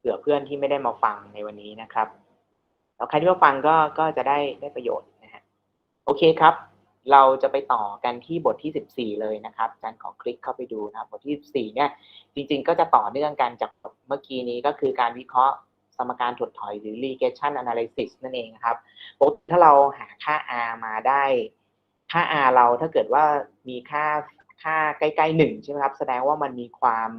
เผื่อเพื่อนที่ไม่ได้มาฟังในวันนี้นะครับ แล้วใครที่มาฟังก็ก็จะได้ได้ประโยชน์นะฮะโอเคครับ เราจะไปต่อกันที่บทที่ 14 เลยนะครับอาจารย์ขอคลิกเข้าไปดูนะครับบทที่ 14 เนี่ยจริง ๆ ก็จะต่อเนื่องกันจากเมื่อกี้นี้ก็คือการวิเคราะห์สมการถดถอยหรือ regression analysis นั่นเองครับปกติถ้าเราหาค่า r มาได้ ค่า r เราถ้าเกิดว่ามีค่าค่าใกล้ๆหนึ่งใช่ไหมครับ แสดงว่ามันมีความ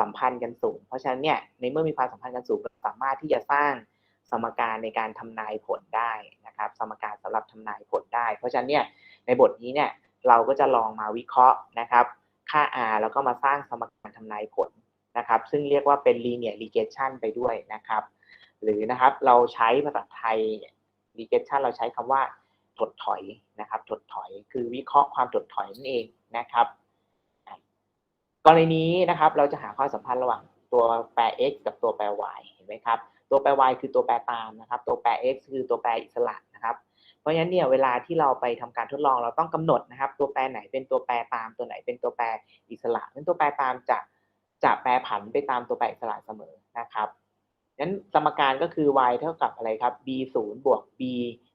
สัมพันธ์กันสูง เพราะฉะนั้นเนี่ยในเมื่อมีความสัมพันธ์กันสูงก็สามารถที่จะสร้างสมการในการทำนายผลได้นะครับ สมการสำหรับทำนายผลได้ เพราะฉะนั้นเนี่ยในบทนี้เนี่ยเราก็จะลองมาวิเคราะห์นะครับ ค่า r แล้วก็มาสร้างสมการทำนายผลนะครับ ซึ่งเรียกว่าเป็น linear regression ไปด้วยนะครับ หรือนะครับเราใช้ภาษาไทย regression เราใช้คำว่าถดถอยนะครับ ถดถอยคือวิเคราะห์ความถดถอยนั่นเองนะครับ กรณีนี้นะครับเราจะหาความสัมพันธ์ระหว่างตัวแปร x กับตัวแปร y เห็นไหมครับ ตัวแปร y คือตัวแปรตามนะครับ ตัวแปร x คือตัวแปรอิสระนะครับ เพราะฉะนั้นเนี่ยเวลาที่เราไปทำการทดลองเราต้องกำหนดนะครับ ตัวแปรไหนเป็นตัวแปรตามตัวไหนเป็นตัวแปรอิสระนั้นตัวแปรตามจะจะแปรผันไปตามตัวแปรอิสระเสมอนะครับนั้นสมการก็คือ y เท่ากับอะไรครับ b 0บวก b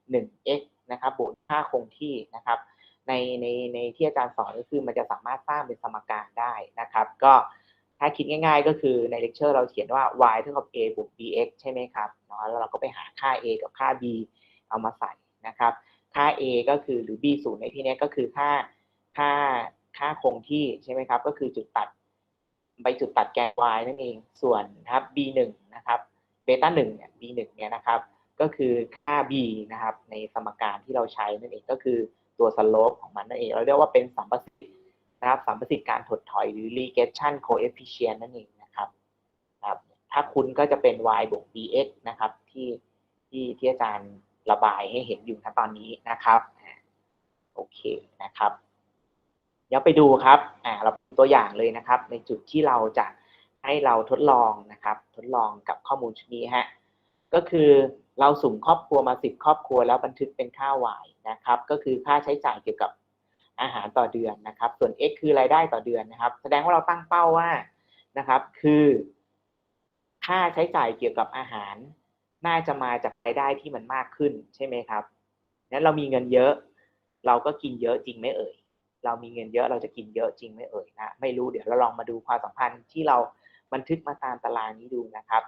1 x นะครับบวกค่าคงที่นะครับ ในในในที่อาจารย์สอนก็คือมันจะสามารถสร้างเป็นสมการได้นะครับ ก็ถ้าคิดง่าย ๆ ก็คือในเลคเชอร์เราเขียนว่า y เท่ากับ a บวก bx ใช่ไหมครับเนาะแล้วเราก็ไปหาค่า a กับค่า b เอามาใส่นะครับ ค่า a ก็คือหรือ b 0ในที่นี้ก็คือค่าค่าค่าคงที่ใช่ไหมครับ ก็คือจุดตัดไปจุดตัดแกน y นั่นเอง ส่วนนะครับ b 1นะครับเบต้า1เนี่ย b 1เนี่ยนะครับ ก็คือค่า b นะครับ ในสมการที่เราใช้นั่นเองก็คือ ตัวสโลปของมันนั่นเอง เราเรียกว่าเป็นสัมประสิทธิ์นะครับสัมประสิทธิ์การถดถอยหรือ regression coefficient นั่นเองนะครับครับ ถ้าคุณก็จะเป็น y บวก bx นะครับ ที่ที่ที่อาจารย์ระบายให้เห็นอยู่ณตอนนี้นะครับโอเคนะครับเดี๋ยวไปดูครับอ่าเราตัวอย่างเลยนะครับ ในจุดที่เราจะให้เราทดลองนะครับ ทดลองกับข้อมูลชุดนี้ฮะก็คือ เราสุ่มครอบครัวมาสิบครอบครัวแล้วบันทึกเป็นค่า y นะครับ ก็คือค่าใช้จ่ายเกี่ยวกับอาหารต่อเดือนนะครับ ส่วน x คือรายได้ต่อเดือนนะครับ แสดงว่าเราตั้งเป้าว่านะครับ คือ ค่าใช้จ่ายเกี่ยวกับอาหาร น่าจะมาจากรายได้ที่มันมากขึ้นใช่ไหมครับนั้นเรามีเงินเยอะ เราก็กินเยอะจริงไหมเอ่ยเรามีเงินเยอะเราจะกินเยอะจริงไหมเอ่ยนะไม่รู้เดี๋ยวเราลองมาดูความสัมพันธ์ที่เราบันทึกมาตามตารางนี้ดูนะครับ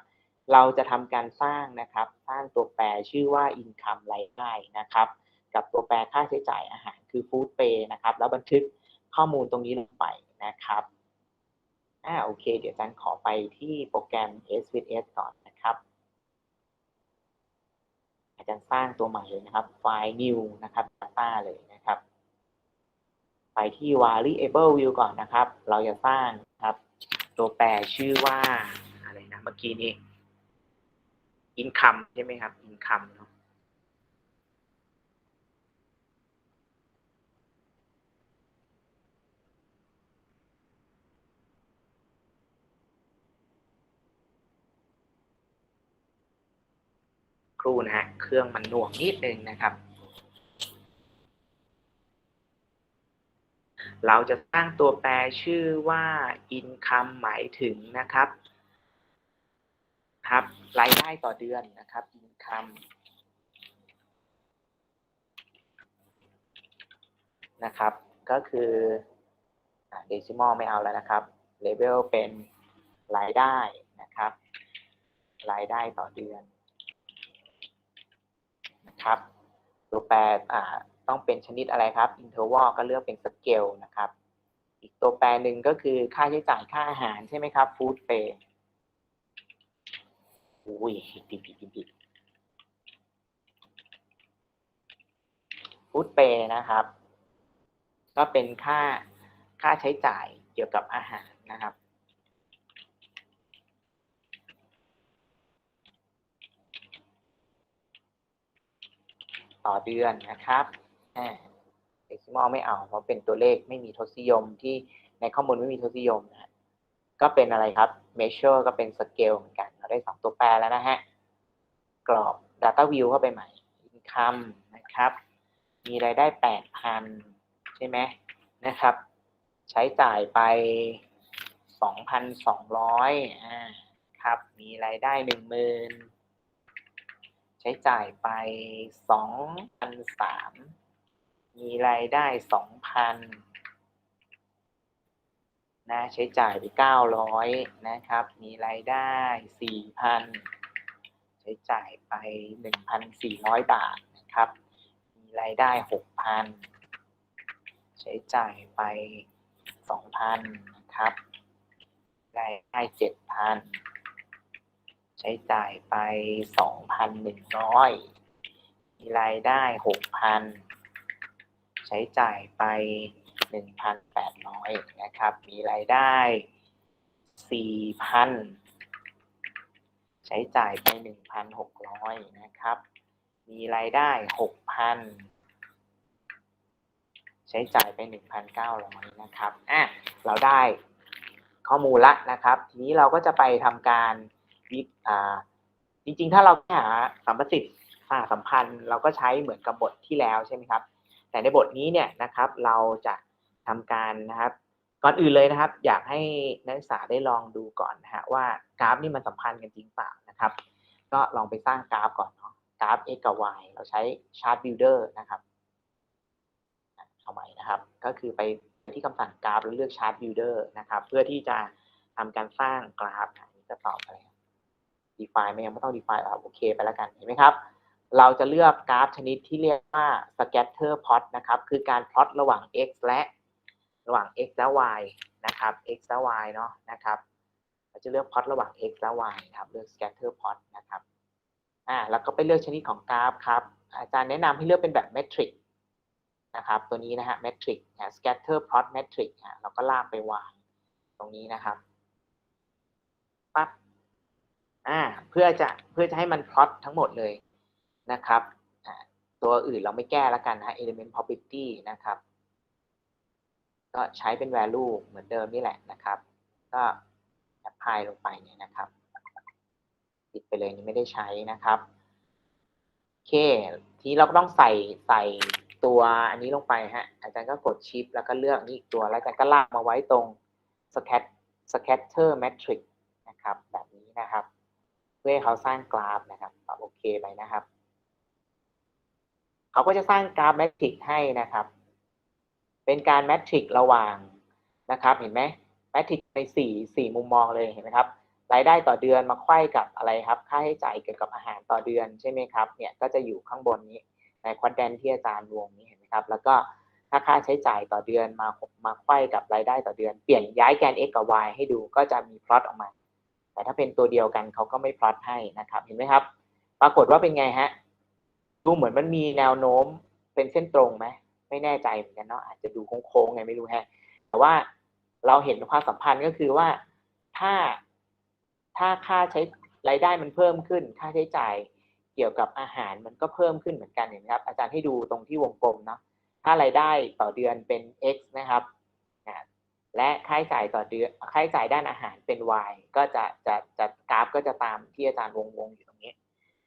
เราจะทำการสร้างนะครับ สร้างตัวแปรชื่อว่า income รายได้นะครับ กับตัวแปรค่าใช้จ่ายอาหารคือ food pay นะครับ แล้วบันทึกข้อมูลตรงนี้ลงไปนะครับอ่าโอเค เดี๋ยวอาจารย์ขอไปที่โปรแกรม s v s ก่อนนะครับ อาจารย์สร้างตัวใหม่เลยนะครับ ไฟล์ new นะครับ data เลยนะครับ ไปที่ variable view ก่อนนะครับ เราจะสร้างครับ ตัวแปรชื่อว่าอะไรนะ เมื่อกี้นี้ income ใช่ไหมครับ income เนาะครูนะฮะเครื่องมันหน่วงนิดนึงนะครับ เราจะสร้างตัวแปรชื่อว่า income หมายถึงนะครับ ครับ รายได้ต่อเดือนนะครับ income นะครับ ก็คือเดซิมอลไม่เอาแล้วนะครับเลเวลเป็นรายได้นะครับ รายได้ต่อเดือนนะครับตัวแปรอ่าต้องเป็นชนิดอะไรครับ interval ก็เลือกเป็น scale นะครับ อีกตัวแปรหนึ่งก็คือค่าใช้จ่ายค่าอาหารใช่ไหมครับ food pay อุ้ยผิดผิดผิดผิด food pay นะครับ ก็เป็นค่าค่าใช้จ่ายเกี่ยวกับอาหารนะครับต่อเดือนนะครับเด็กซิมอลไม่เอา เพราะเป็นตัวเลขไม่มีทศนิยมที่ในข้อมูลไม่มีทศนิยมนะ ก็เป็นอะไรครับ measure ก็เป็น scale เหมือนกันเราได้สองตัวแปรแล้วนะฮะ กรอบ data view เข้าไปใหม่ income นะครับ มีรายได้แปดพันใช่ไหมนะครับ ใช้จ่ายไปสองพันสองร้อยอ่าครับ มีมีรายได้หนึ่งหมื่นใช้จ่ายไปสองพันสามมีรายได้สองพัน นะใช้จ่ายไปเก้าร้อยนะครับ มีรายได้สี่พันใช้จ่ายไปหนึ่งพันสี่ร้อยบาทนะครับ มีรายได้หกพันใช้จ่ายไปสองพันะครับ รายได้เจ็ดพันใช้จ่ายไปสองพันหนึ่งร้อยมีรายได้หกพันใช้จ่ายไป หนึ่งพันแปดร้อยนะครับ มีรายได้สี่พันใช้จ่ายไปหนึ่งพันหกร้อยนะครับ มีรายได้หกพันใช้จ่ายไปหนึ่งพันเก้าร้อยนะครับ อะ เราได้ข้อมูลละนะครับ ทีนี้เราก็จะไปทำการวิอ่าจริงๆ ถ้าเราหาสัมประสิทธิ์ค่าสัมพันธ์ เราก็ใช้เหมือนกับบทที่แล้วใช่ไหมครับ แต่ในบทนี้เนี่ยนะครับ เราจะ ทำการนะครับ ก่อนอื่นเลยนะครับ อยากให้นักศึกษาได้ลองดูก่อนนะฮะว่ากราฟนี่มันสัมพันธ์กันจริงเปล่านะครับ ก็ลองไปสร้างกราฟก่อนเนาะกราฟ x กับ y เราใช้ chart builder นะครับเอาใหม่นะครับ ก็คือไปที่คำสั่งกราฟแล้วเลือก chart builder นะครับ เพื่อที่จะทำการสร้างกราฟอันนี้ก็ตอบไปแล้ว define ไม่ยังไม่ต้อง define อะโอเคไปแล้วกันเห็นไหมครับ เราจะเลือกกราฟชนิดที่เรียกว่า scatter plot นะครับ คือการ plot ระหว่าง x และ ระหว่าง x และ y นะครับ x และ y เนาะนะครับเราจะเลือก plot ระหว่าง x และ y นะครับเลือก scatter plot นะครับอ่าแล้วก็ไปเลือกชนิดของกราฟครับอาจารย์แนะนำให้เลือกเป็นแบบ metric นะครับตัวนี้นะฮะ metric นะ scatter plot metric อะเราก็ลากไปวางตรงนี้นะครับปั๊บอ่าเพื่อจะเพื่อจะให้มัน plot ทั้งหมดเลยนะครับตัวอื่นเราไม่แก้แล้วกันนะ element property นะครับ ก็ใช้เป็น value เหมือนเดิมนี่แหละนะครับ ก็ apply ลงไปเนี่ยนะครับติดไปเลยนี่ไม่ได้ใช้นะครับโอเค ทีนี้เราก็ต้องใส่ใส่ตัวอันนี้ลงไปฮะ อาจารย์ก็กดชิปแล้วก็เลือกนี่อีกตัว แล้วอาจารย์ก็ลากมาไว้ตรง scat scatter matrix นะครับ แบบนี้นะครับ เพื่อให้เขาสร้างกราฟนะครับตอบโอเคไปนะครับ เขาก็จะสร้างกราฟแมทริกให้นะครับ เป็นการแมทริกระหว่างนะครับ เห็นไหมแมทริกในสี่สี่มุมมองเลยเห็นไหมครับรายได้ต่อเดือนมาไขว้กับอะไรครับ ค่าใช้จ่ายเกี่ยวกับอาหารต่อเดือนใช่ไหมครับเนี่ยก็จะอยู่ข้างบนนี้ในควอดแดนที่อาจารย์วงนี้เห็นไหมครับ แล้วก็ถ้าค่าใช้จ่ายต่อเดือนมามาไขว้กับรายได้ต่อเดือน เปลี่ยนย้ายแกน x กับ y ให้ดูก็จะมีพลอตออกมา แต่ถ้าเป็นตัวเดียวกันเขาก็ไม่พลอตให้นะครับ เห็นไหมครับ ปรากฏว่าเป็นไงฮะดูเหมือนมันมีแนวโน้มเป็นเส้นตรงไหม ไม่แน่ใจเหมือนกันเนาะอาจจะดูโค้งๆไงไม่รู้ฮะแต่ว่าเราเห็นความสัมพันธ์ก็คือว่าถ้าถ้าค่าใช้รายได้มันเพิ่มขึ้น ค่าใช้จ่ายเกี่ยวกับอาหารมันก็เพิ่มขึ้นเหมือนกันเห็นไหมครับ อาจารย์ให้ดูตรงที่วงกลมเนาะถ้ารายได้ต่อเดือนเป็น x นะครับและค่าใช้จ่ายต่อเดือนค่าใช้จ่ายด้านอาหารเป็น y ก็จะจะจะกราฟก็จะตามที่อาจารย์วงวงอยู่ตรงนี้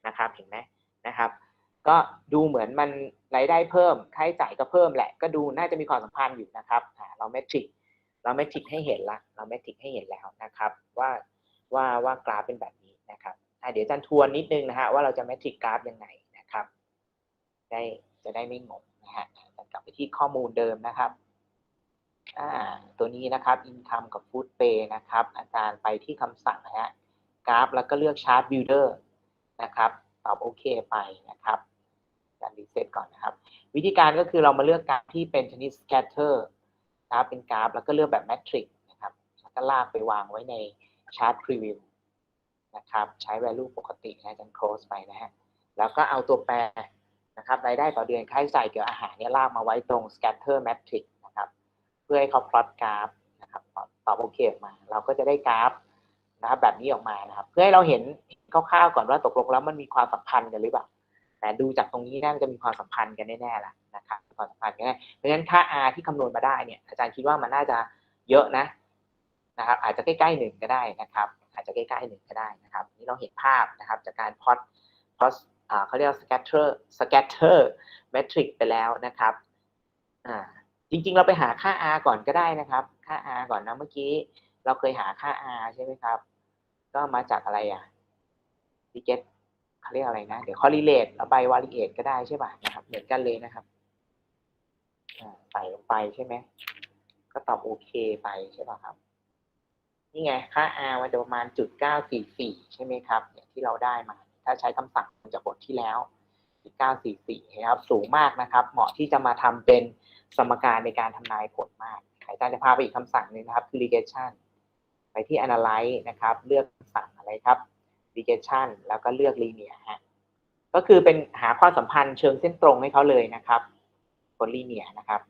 นะครับเห็นไหมนะครับ ก็ดูเหมือนมันรายได้เพิ่มค่าใช้จ่ายก็เพิ่มแหละ ก็ดูน่าจะมีความสัมพันธ์อยู่นะครับเราเมทริกเราเมทริกให้เห็นละเราเมทริกให้เห็นแล้วนะครับ ว่าว่าว่ากราฟเป็นแบบนี้นะครับเดี๋ยวอาจารย์ทวนนิดนึงนะฮะว่าเราจะเมทริกกราฟยังไงนะครับ ได้จะได้ไม่งงนะฮะกลับไปที่ข้อมูลเดิมนะครับตัวนี้นะครับ income กับ food pay นะครับ อาจารย์ไปที่คำสั่งนะฮะกราฟแล้วก็เลือก chart builder นะครับ ตอบโอเคไปนะครับ รรีเซ็ตก่อนนะครับ วิธีการก็คือเรามาเลือกกราฟที่เป็นชนิด scatter นะครับเป็นกราฟ แล้วก็เลือกแบบ matrix นะครับแล้วก็ลากไปวางไว้ใน chart preview นะครับ ใช้ value ปกตินะจัน close ไปนะฮะแล้วก็เอาตัวแปรนะครับรายได้ต่อเดือนค่าใช้จ่ายเกี่ยวกับอาหารเนี่ยลากมาไว้ตรง scatter matrix นะครับ เพื่อให้เขา plot กราฟนะครับตอบโอเคออกมา เราก็จะได้กราฟนะครับแบบนี้ออกมานะครับ เพื่อให้เราเห็นคร่าวๆก่อนว่าตกลงแล้วมันมีความสัมพันธ์กันหรือเปล่า แต่ดูจากตรงนี้น่าจะมีความสัมพันธ์กันแน่ๆละนะครับความสัมพันธ์กันแน่เพราะฉะนั้นค่า r ที่คำนวณมาได้เนี่ยอาจารย์คิดว่ามันน่าจะเยอะนะนะครับ อาจจะใกล้ๆหนึ่งก็ได้นะครับ อาจจะใกล้ๆหนึ่งก็ได้นะครับ นี่เราเห็นภาพนะครับ จากการพอดพอดเขาเรียก scatter scatter metric ไปแล้วนะครับอ่าจริงๆ เราไปหาค่า r ก่อนก็ได้นะครับ ค่า r ก่อนนะเมื่อกี้เราเคยหาค่า r ใช่ไหมครับ ก็มาจากอะไรอะรี เขาเรียกอะไรนะ เดี๋ยว correlate แล้ว bivariate ก็ได้ใช่ป่ะนะครับ เหมือนกันเลยนะครับใส่ลงไปใช่ไหม ก็ตอบโอเคไปใช่ป่ะครับ นี่ไง ค่า r มันจะประมาณจุดเก้าสี่สี่ใช่ไหมครับเนี่ยที่เราได้มา ถ้าใช้คำสั่งจากบทที่แล้วจุดเก้าสี่สี่ครับ สูงมากนะครับ เหมาะที่จะมาทำเป็นสมการในการทำนายผลมากอาจารย์จะพาไปอีกคำสั่งหนึ่งนะครับคือ regression ไปที่ analyze นะครับ เลือกสั่งอะไรครับ regression แล้วก็เลือก linear ฮะก็คือเป็นหาความสัมพันธ์เชิงเส้นตรงให้เขาเลยนะครับผล linear นะครับ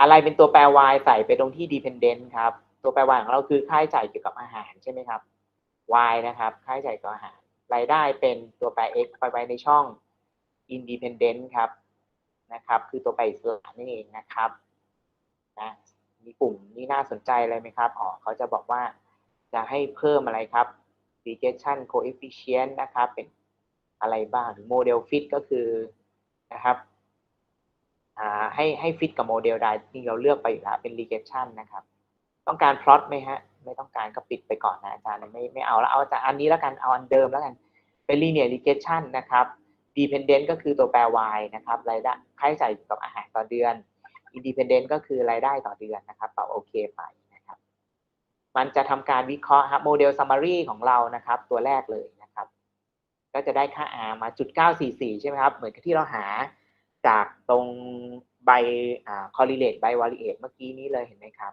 อะไรเป็นตัวแปร y ใส่ไปตรงที่ dependent ครับ ตัวแปร y ของเราคือค่าใช้จ่ายเกี่ยวกับอาหารใช่ไหมครับ y นะครับค่าใช้จ่ายเกี่ยวกับอาหารรายได้เป็นตัวแปร x ไปไว้ในช่อง independent ครับนะครับ คือตัวแปรอิสระนี่เองนะครับนะมีกลุ่มนี้น่าสนใจเลยไหมครับ อ๋อเขาจะบอกว่าจะให้เพิ่มอะไรครับ regression coefficient นะครับ เป็นอะไรบ้าง model fit ก็คือนะครับให้ให้ฟิตกับโมเดลใดที่เราเลือกไปอยู่แล้วเป็น regression นะครับ ต้องการ plot ไหมฮะ ไม่ต้องการก็ปิดไปก่อนนะอาจารย์ไม่ไม่เอาแล้วเอาจากอันนี้แล้วกันเอาอันเดิมแล้วกันเป็น linear regression นะครับ dependent ก็คือตัวแปร y นะครับรายได้ค่าใช้จ่ายกับอาหารต่อเดือน independent ก็คือรายได้ต่อเดือนนะครับตอบโอเคไป มันจะทำการวิเคราะห์ครับโมเดล summary ของเรานะครับ ตัวแรกเลยนะครับ ก็จะได้ค่า r มาจุด944 ใช่ไหมครับ เหมือนกับที่เราหาจากตรงใบอ่า correlate bivariate เมื่อกี้นี้เลยเห็นไหมครับ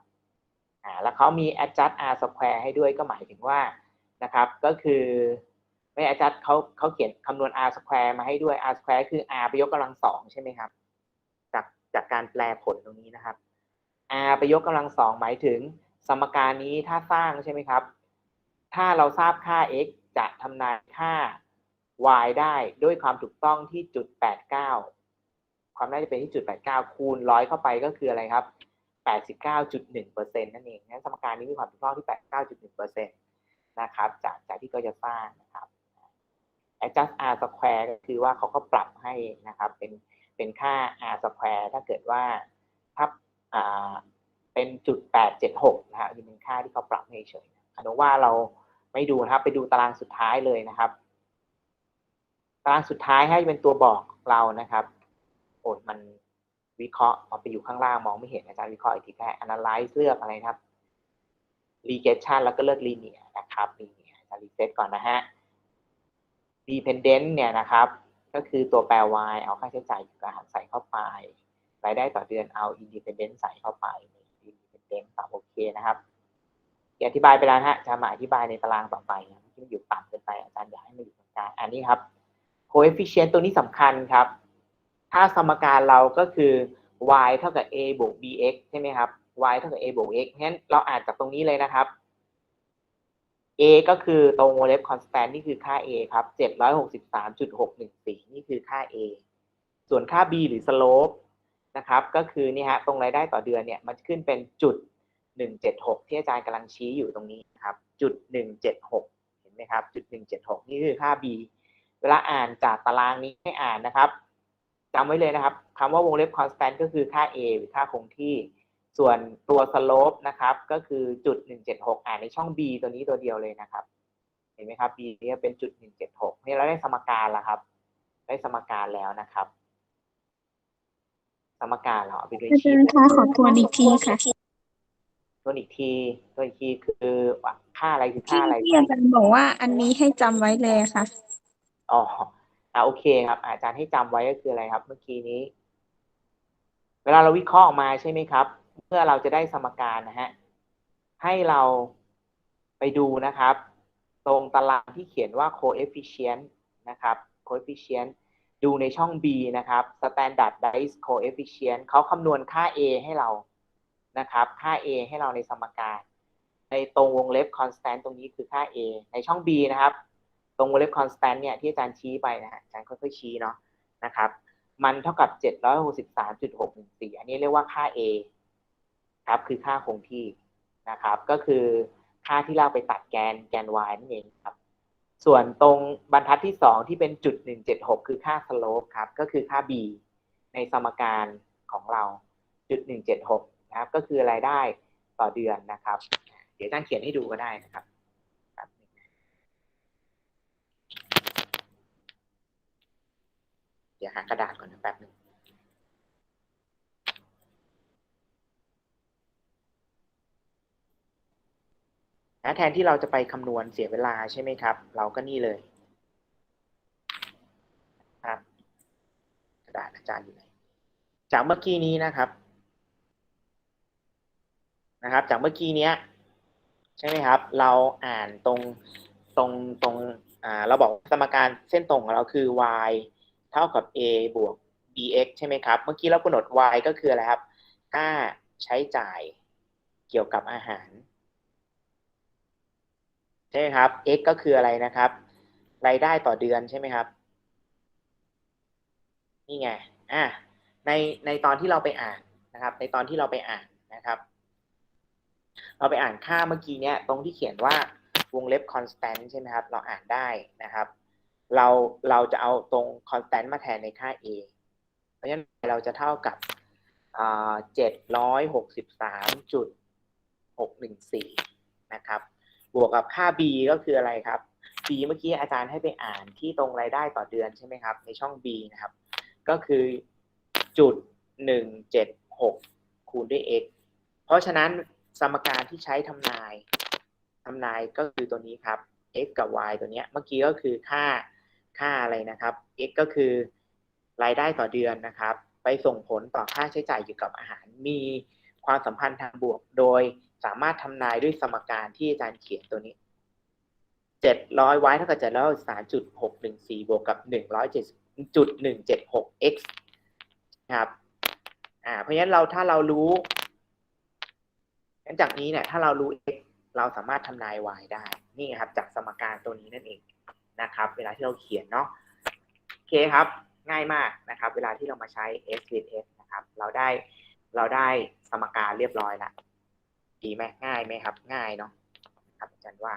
อ่าแล้วเขามี adjust r square ให้ด้วยก็หมายถึงว่านะครับ ก็คือไม่ adjust เขาเขาเขียนคำนวณ r square มาให้ด้วย r square คือ r ไปยกกำลังสองใช่ไหมครับ จากจากการแปลผลตรงนี้นะครับ r ไปยกกำลังสองหมายถึง สมการนี้ถ้าสร้างใช่ไหมครับ ถ้าเราทราบค่า x จะทำนายค่า y ได้ด้วยความถูกต้องที่จุดแปดเก้าความน่าจะเป็นที่จุดแปดเก้าคูณร้อยเข้าไปก็คืออะไรครับแปดสิบเปอร์เซ็นต์นั่นเองงั้นสมการนี้มีความถูกต้องที่แปดเก้าจุดหนึ่งเปอร์เซ็นต์นะครับ จากจากที่เขาจะสร้างนะครับ adjust r square ก็คือว่าเขาก็ปรับให้นะครับ เป็นเป็นค่า r square ถ้าเกิดว่าถ้า เป็นจุดแปดเจ็ดหกนะฮะนี่เป็นค่าที่เขาปรับให้เฉยอนุว่าเราไม่ดูนะครับ ไปดูตารางสุดท้ายเลยนะครับ ตารางสุดท้ายให้เป็นตัวบอกเรานะครับ โอ้ยมันวิเคราะห์มันไปอยู่ข้างล่างมองไม่เห็นอาจารย์วิเคราะห์อีกทีแค่ analyze เลือกอะไรนะครับ regression แล้วก็เลือก linear นะครับ linear จะ reset ก่อนนะฮะ dependent เนี่ยนะครับ ก็คือตัวแปร y เอาค่าใช้จ่ายกับอาหารใส่เข้าไปรายได้ต่อเดือนเอา independent ใส่เข้าไป ตอบโอเคนะครับอธิบายไปแล้วฮะจะมาอธิบายในตารางต่อไปนะที่มันอยู่ต่ำเกินไปอาจารย์อยากให้มันอยู่ตรงกลางอันนี้ครับ coefficient ตัวนี้สำคัญครับ ถ้าสมการเราก็คือ y เท่ากับ a บวก bx ใช่ไหมครับ y เท่ากับ a บวก x งั้นเราอ่านจากตรงนี้เลยนะครับ a ก็คือตรงวงเล็บ constant นี่คือค่า a ครับ763.614 นี่คือค่า a ส่วนค่า b หรือ slope นะครับก็คือนี่ฮะตรงรายได้ต่อเดือนเนี่ยมันขึ้นเป็นจุด 176 ที่อาจารย์กำลังชี้อยู่ตรงนี้ครับจุด 176 เห็นไหมครับจุด 176 นี่คือค่า b เวลาอ่านจากตารางนี้ให้อ่านนะครับจำไว้เลยนะครับคำว่าวงเล็บ constant ก็คือค่า a หรือค่าคงที่ ส่วนตัว slope นะครับก็คือจุด 176 อ่านในช่อง b ตัวนี้ตัวเดียวเลยนะครับ เห็นไหมครับ b นี่เป็นจุด 176นี่เราได้สมการแล้วครับ ได้สมการแล้วนะครับ สมการเราเอาไปด้วยอาชีจารทย์คะขอทวนอีกทีค่ะตัวอีกทีตัวอีกทีคือค่าอะไรคือที่ค่าอะไรที่อาจารย์บอกว่าอันนี้ให้จำไว้เลยค่ะ อ๋ออ่าโอเคครับ อาจารย์ให้จำไว้ก็คืออะไรครับ เมื่อกี้นี้ เวลาเราวิเคราะห์ออกมาใช่ไหมครับเมื่อเราจะได้สมการนะฮะ ให้เราไปดูนะครับ ตรงตารางที่เขียนว่า coefficient นะครับ coefficient ดูในช่อง B นะครับ standardized coefficient เขาคำนวณค่า A ให้เรานะครับ ค่า A ให้เราในสมการ ในตรงวงเล็บ constant ตรงนี้คือค่า A ในช่อง B นะครับ ตรงวงเล็บ constant เนี่ยที่อาจารย์ชี้ไปนะฮะอาจารย์ค่อยๆชี้เนาะนะครับ มันเท่ากับ 763.614 อันนี้เรียกว่าค่า A ครับคือค่าคงที่นะครับ ก็คือค่าที่เราไปตัดแกนแกน y นั่นเองครับ ส่วนตรงบรรทัดที่ 2 ที่เป็นจุด 176 คือค่าสโลปครับ ก็คือค่า b ในสมการของเราจุด 176 นะครับ ก็คือรายได้ต่อเดือนนะครับ เดี๋ยวอาจารย์เขียนให้ดูก็ได้นะครับเดี๋ยวหากระดาษก่อนนะแป๊บหนึ่ง นะแทนที่เราจะไปคำนวณเสียเวลาใช่ไหมครับ เราก็นี่เลยครับกระดาษอาจารย์อยู่ไหนจากเมื่อกี้นี้นะครับนะครับ จากเมื่อกี้เนี้ยใช่ไหมครับ เราอ่านตรงตรงตรงอ่าเราบอกสมการเส้นตรงของเราคือ y เท่ากับ a บวก bx ใช่ไหมครับ เมื่อกี้เรากำหนด y ก็คืออะไรครับ ค่าใช้จ่ายเกี่ยวกับอาหาร ใช่ไหมครับ x ก็คืออะไรนะครับ รายได้ต่อเดือนใช่ไหมครับ นี่ไงอะในในตอนที่เราไปอ่านนะครับ ในตอนที่เราไปอ่านนะครับ เราไปอ่านค่าเมื่อกี้เนี้ยตรงที่เขียนว่าวงเล็บ constant ใช่ไหมครับ เราอ่านได้นะครับ เราเราจะเอาตรง constant มาแทนในค่า a เพราะฉะนั้นเราจะเท่ากับเจ็ดร้อยหกสิบสามจุดหกหนึ่งสี่นะครับ บวกกับค่า b ก็คืออะไรครับ b เมื่อกี้อาจารย์ให้ไปอ่านที่ตรงรายได้ต่อเดือนใช่ไหมครับ ในช่อง b นะครับ ก็คือจุดหนึ่งเจ็ดหกคูณด้วย x เพราะฉะนั้นสมการที่ใช้ทำนายทำนายก็คือตัวนี้ครับ x กับ y ตัวเนี้ยเมื่อกี้ก็คือค่าค่าอะไรนะครับ x ก็คือรายได้ต่อเดือนนะครับ ไปส่งผลต่อค่าใช้จ่ายเกี่ยวกับอาหาร มีความสัมพันธ์ทางบวกโดย สามารถทำนายด้วยสมการที่อาจารย์เขียนตัวนี้700 y เท่ากับ763.614บวกกับ107.176 x นะครับอ่าเพราะฉะนั้นเราถ้าเรารู้งั้นจากนี้เนี่ยถ้าเรารู้ x เราสามารถทำนาย y ได้ นี่ครับ จากสมการตัวนี้นั่นเองนะครับ เวลาที่เราเขียนเนาะโอเคครับ ง่ายมากนะครับ เวลาที่เรามาใช้ s with s นะครับ เราได้เราได้สมการเรียบร้อยแล้ว ดีไหมง่ายไหมครับ ง่ายเนาะครับอาจารย์ว่า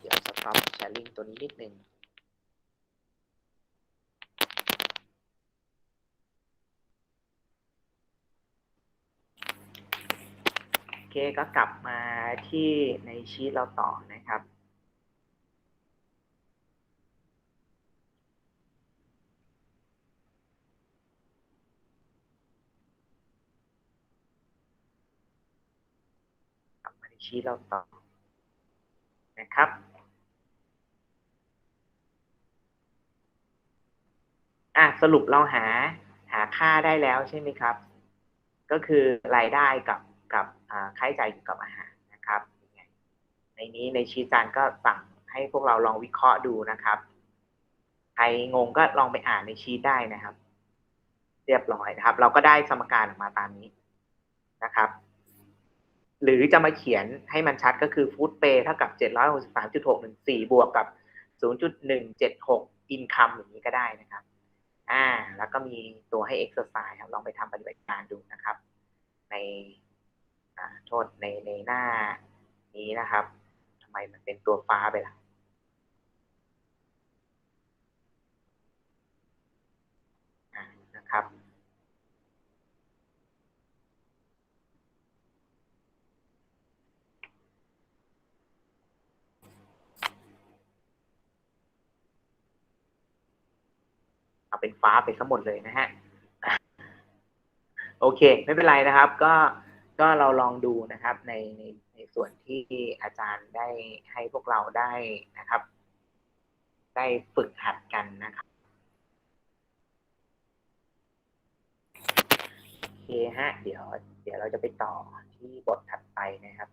เดี๋ยว stop sharing ตัวนี้นิดนึงโอเคก็กลับมาที่ในชีตเราต่อนะครับ กลับมาใน ชีตเราต่อนะครับ อะสรุปเราหาหาค่าได้แล้วใช่ไหมครับ ก็คือรายได้กับกับค่าใช้จ่ายกับอาหารนะครับ ในนี้ในชีตจานก็สั่งให้พวกเราลองวิเคราะห์ดูนะครับ ใครงงก็ลองไปอ่านในชีตได้นะครับ เรียบร้อยนะครับ เราก็ได้สมการออกมาตามนี้นะครับ หรือจะมาเขียนให้มันชัดก็คือฟู้ดเปย์เท่ากับ 763.614 บวกกับ 0.176อินคัมอย่างนี้ก็ได้นะครับ อ่า แล้วก็มีตัวให้ exercise ครับ ลองไปทำปฏิบัติการดูนะครับ ในโทษในในหน้านี้นะครับทำไมมันเป็นตัวฟ้าไปล่ะา นะครับ เป็นฟ้าไปทั้งหมดเลยนะฮะโอเค ไม่เป็นไรนะครับ ก็ก็เราลองดูนะครับในในในส่วนที่อาจารย์ได้ให้พวกเราได้นะครับ ได้ฝึกหัดกันนะครับโอเคฮะเดี๋ยว เดี๋ยวเราจะไปต่อที่บทถัดไปนะครับ